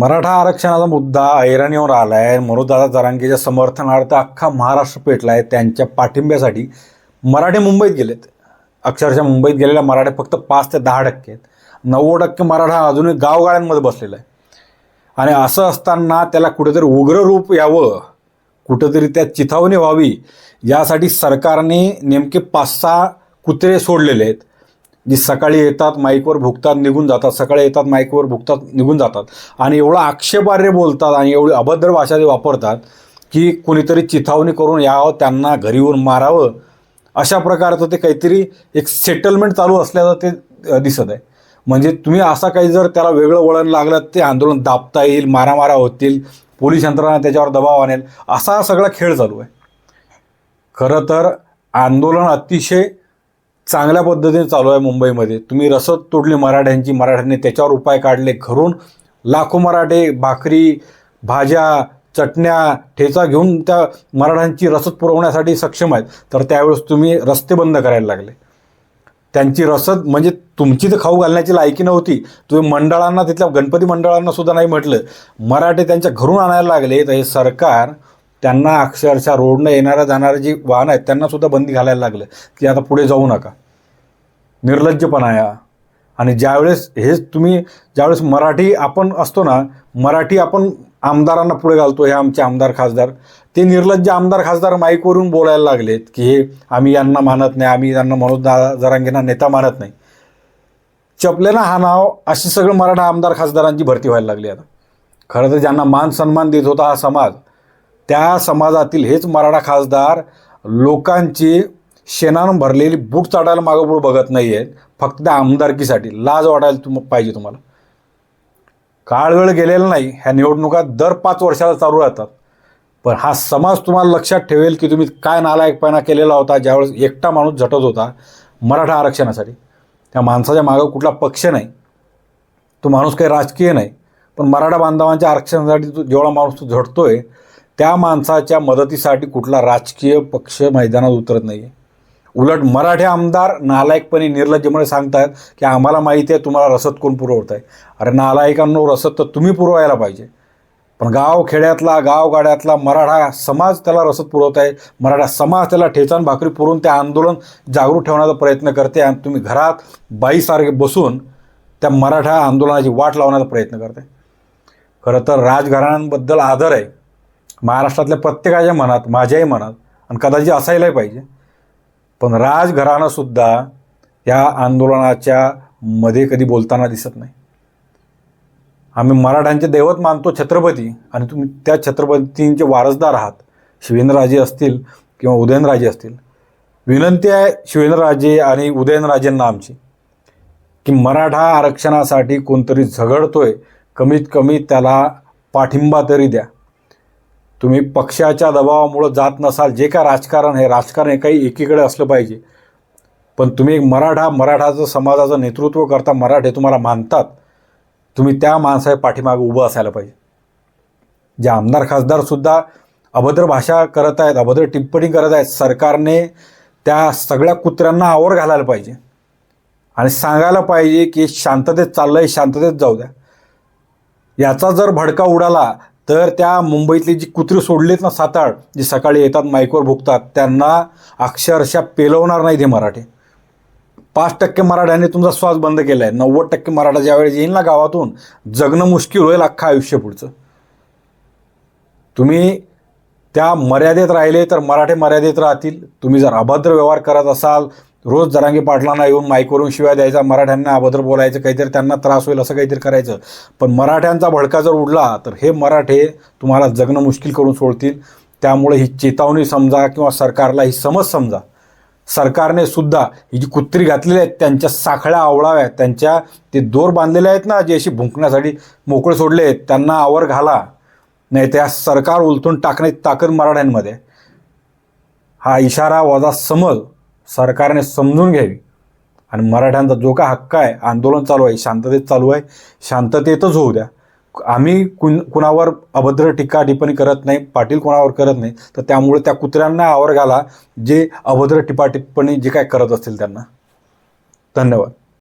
मराठा आरक्षणाचा मुद्दा ऐरणीवर आला आहे मनोजदादा जरांगेच्या समर्थनार्थ अख्खा महाराष्ट्र पेटला आहे त्यांच्या पाठिंब्यासाठी मराठे मुंबईत गेलेत. अक्षरशः मुंबईत गेलेल्या मराठे फक्त पाच ते दहा टक्के आहेत. नव्वद टक्के मराठा अजूनही गावगाड्यांमध्ये बसलेला आहे. आणि असं असताना त्याला कुठेतरी उग्र रूप यावं कुठेतरी त्या चिथावणी व्हावी यासाठी सरकारने नेमके पाच सहा कुत्रे सोडलेले आहेत. जी सकाळी येतात माईकवर भुकतात निघून जातात. सकाळी येतात माईकवर भुकतात निघून जातात. आणि एवढं आक्षेपार्ह बोलतात आणि एवढी अभद्र भाषा ते वापरतात की कोणीतरी चिथावणी करून यावं त्यांना घरी येऊन मारावं. अशा प्रकारचं ते काहीतरी एक सेटलमेंट चालू असल्याचं ते दिसत आहे. म्हणजे तुम्ही असा काही जर त्याला वेगळं वळण लागलं ते आंदोलन दाबता येईल मारामारा होतील पोलीस यंत्रणा त्याच्यावर दबाव आणेल असा हा सगळा खेळ चालू आहे. खरं तर आंदोलन अतिशय चांगल्या पद्धतीने चालू आहे मुंबईमध्ये. तुम्ही रसद तोडली मराठ्यांची मराठ्यांनी त्याच्यावर उपाय काढले घरून. लाखो मराठे भाकरी भाज्या चटण्या ठेचा घेऊन त्या मराठ्यांची रसद पुरवण्यासाठी सक्षम आहेत. तर त्यावेळेस तुम्ही रस्ते बंद करायला लागले. त्यांची रसद म्हणजे तुमची तर खाऊ घालण्याची लायकी नव्हती. तुम्ही मंडळांना तिथल्या गणपती मंडळांना सुद्धा नाही म्हटलं. मराठे त्यांच्या घरून आणायला लागले. तर हे सरकार त्यांना अक्षरशः रोडनं येणाऱ्या जाणारे जी वाहनं आहेत त्यांना सुद्धा बंदी घालायला लागलं. की आता पुढे जाऊ नका. निर्लज्जपणा या. आणि ज्यावेळेस हेच तुम्ही ज्यावेळेस मराठी आपण असतो ना मराठी आपण आमदारांना पुढे घालतो हे आमचे आमदार खासदार ते निर्लज्ज आमदार खासदार माईकवरून बोलायला लागलेत की हे आम्ही यांना मानत नाही आम्ही यांना मनोज दा- जरांगेंना नेता मानत नाही. चपलेना हा नाव अशी सगळं मराठा आमदार खासदारांची भरती व्हायला लागली आता. खरं तर ज्यांना मान सन्मान देत होता हा समाज त्या समाजातील हेच मराठा खासदार लोकांची शेणानं भरलेली बूट चाटायला मागं बघत नाही आहेत फक्त आमदारकीसाठी. लाज वाटायला तुम पाहिजे तुम्हाला. काळ वेळ गेलेला नाही. ह्या निवडणुका दर पाच वर्षाला चालू राहतात. पण हा समाज तुम्हाला लक्षात ठेवेल की तुम्ही काय नालायकपणा केलेला होता ज्यावेळेस एकटा माणूस झटत होता मराठा आरक्षणासाठी. त्या माणसाच्या मागं कुठला पक्ष नाही. तो माणूस काही राजकीय नाही. पण मराठा बांधवांच्या आरक्षणासाठी तो जेवढा माणूस तो झटतो आहे त्या माणसाच्या मदतीसाठी कुठला राजकीय पक्ष मैदानात उतरत नाही आहे उलट मराठी आमदार नालायकपणे निर्लज्जपणे सांगतायत की आम्हाला माहिती आहे तुम्हाला रसद कोण पुरवत आहे अरे नालायकांनो रसद तर तुम्ही पुरवायला पाहिजे. पण गाव खेड्यातला गावगाड्यातला मराठा समाज त्याला रसद पुरवत आहे मराठा समाज त्याला ठेचान भाकरी पुरवून ते आंदोलन जागरूक ठेवण्याचा प्रयत्न करते आणि तुम्ही घरात बाईसारखे बसून त्या मराठा आंदोलनाची वाट लावण्याचा प्रयत्न करते खरं तर राजघराण्यांबद्दल आदर आहे. महाराष्ट्रातल्या प्रत्येकाच्या मनात माझ्याही मनात आणि कदाचित असायलाही पाहिजे. पण राजघराणंसुद्धा या आंदोलनाच्या मध्ये कधी बोलताना दिसत नाही. आम्ही मराठ्यांचे दैवत मानतो छत्रपती आणि तुम्ही त्या छत्रपतींचे वारसदार आहात. शिवेंद्रराजे असतील किंवा उदयनराजे असतील. विनंती आहे शिवेंद्रराजे आणि उदयनराजेंना आमची की मराठा आरक्षणासाठी कोणतरी झगडतोय कमीत कमी त्याला पाठिंबा तरी द्या. तुम्ही पक्षाच्या दबावामुळं जात नसाल जे काय राजकारण हे राजकारण हे काही एकीकडे असलं पाहिजे. पण तुम्ही एक मराठा मराठाचं समाजाचं नेतृत्व करता मराठे तुम्हाला मानतात तुम्ही त्या माणसाच्या पाठीमागे उभं असायला पाहिजे. जे आमदार खासदारसुद्धा अभद्र भाषा करत आहेत अभद्र टिप्पणी करत आहेत सरकारने त्या सगळ्या कुत्र्यांना आवर घालायला पाहिजे. आणि सांगायला पाहिजे की शांततेत चाललं आहे शांततेत जाऊ द्या. याचा जर भडका उडाला तर त्या मुंबईतली जी कुत्री सोडलीत ना सात जी सकाळी येतात माईकवर भुकतात त्यांना अक्षरशः पेलवणार नाहीत हे मराठे. पाच टक्के मराठ्यांनी तुमचा श्वास बंद केला आहे नव्वद टक्के मराठा ज्यावेळेस येईल ना गावातून जगणं मुश्किल होईल अख्खं आयुष्य पुढचं. तुम्ही त्या मर्यादेत राहिले तर मराठे मर्यादेत राहतील. तुम्ही जर अभद्र व्यवहार करत असाल रोज जरांगी पाटलांना येऊन माईकवरून शिवाय द्यायचा मराठ्यांना अभद्र बोलायचं काहीतरी त्यांना त्रास होईल असं काहीतरी करायचं. पण मराठ्यांचा भडका जर उडला तर हे मराठे तुम्हाला जगणं मुश्किल करून सोडतील. त्यामुळे ही चेतावणी समजा किंवा सरकारला ही समज समजा. सरकारने सुद्धा ही जी कुत्री घातलेली आहेत त्यांच्या साखळ्या आवळाव्या त्यांच्या ते दोर बांधलेले आहेत ना जे अशी भुंकण्यासाठी मोकळे सोडले आहेत त्यांना आवर घाला. नाही त्या सरकार उलथून टाकण्याची ताकद मराठ्यांमध्ये. हा इशारा वजा समज. सरकारने समजून घ्यावी. आणि मराठ्यांचा जो काय हक्क आहे आंदोलन चालू आहे शांततेत चालू आहे शांततेतच होऊ द्या. आम्ही कुण कुणावर अभद्र टीका टिप्पणी करत नाही पाटील कोणावर करत नाही तर त्यामुळे त्या कुत्र्यांना आवर घाला जे अभद्र टिपा टिप्पणी जे काय करत असतील त्यांना. धन्यवाद.